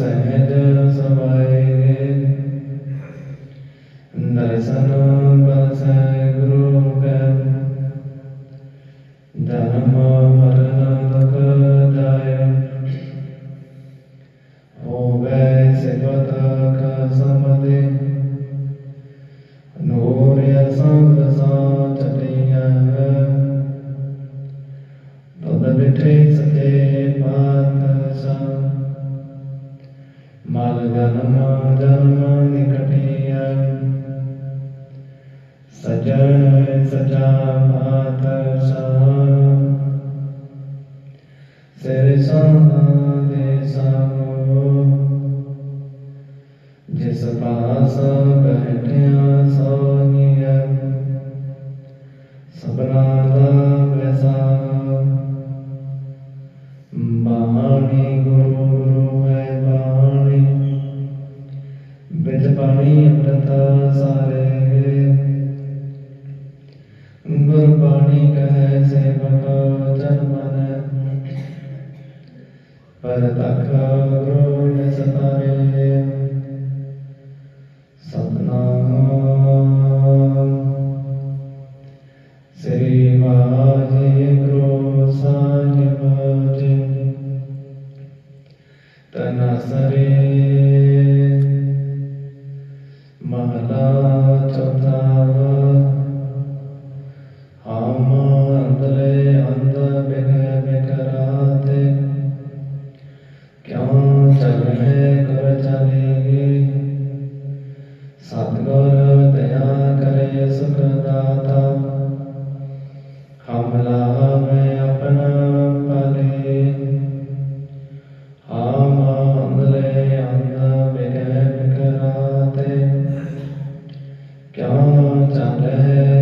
สะเดสวาย ਜਨਮ ਜਨਮ ਨਿਕਟਿਆ ਸਜੈ ਸਜਾ ਮਾਤ ਸਾ ਸਿਰ ਸਾਦੇ ਸਾਮੋ ਜਿਸ ਪਾਸ ਬੈਠਿਆ ਸੋ। श्रीवाजिग्रोसानिवाजिं तनसरे क्यों चल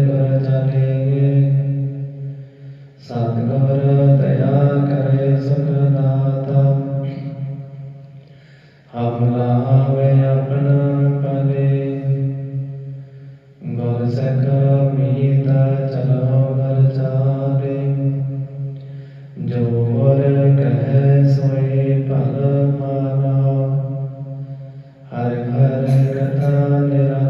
गुर चले सतगुर दया करे सुखदाता हम लावे अपना पले गुर सक मीता चलो घर चारे जो गुर कहे सोए पल माना हर घर कथा निरा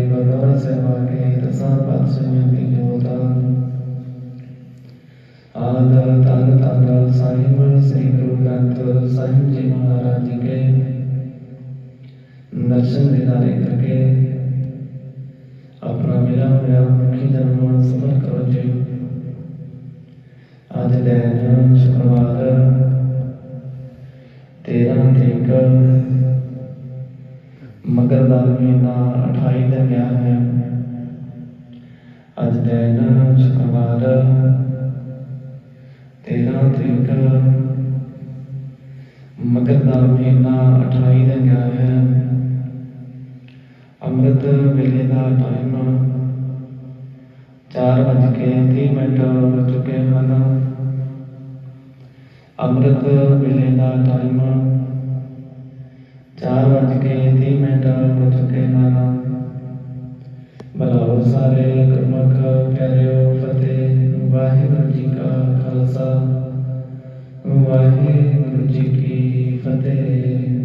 Bhagavad Sevake Rasapal Sunyati Yotan Ada Tanda Tanda Sahib Sri Guru Granth Sahib जी महाराज जी के दर्शन दिलाने करके अपना मेरा मेरा मुखी जन्म सफल करो जी आज दिन शुक्रवार तेरह दिन ਮਗਰ ਦਾ ਮਹੀਨਾ 28 ਦਾ ਗਿਆ ਹੈ ਅੱਜ ਦਿਨ ਸ਼ੁੱਕਰਵਾਰ 13 ਤਰੀਕ ਮਗਰ ਦਾ ਮਹੀਨਾ 28 ਦਾ ਗਿਆ ਹੈ ਅੰਮ੍ਰਿਤ ਵੇਲੇ ਦਾ ਟਾਈਮ 4:30 ਮਿੰਟ ਹੋ ਚੁੱਕੇ ਹਨ। ਅੰਮ੍ਰਿਤ ਵੇਲੇ ਦਾ ਟਾਈਮ चार बज के तीन मिनट हो चुके नाना। बलाओ सारे गुरमख, प्यारे फते वाहिगुरु जी का खालसा। वाहिगुरु जी की फतेह।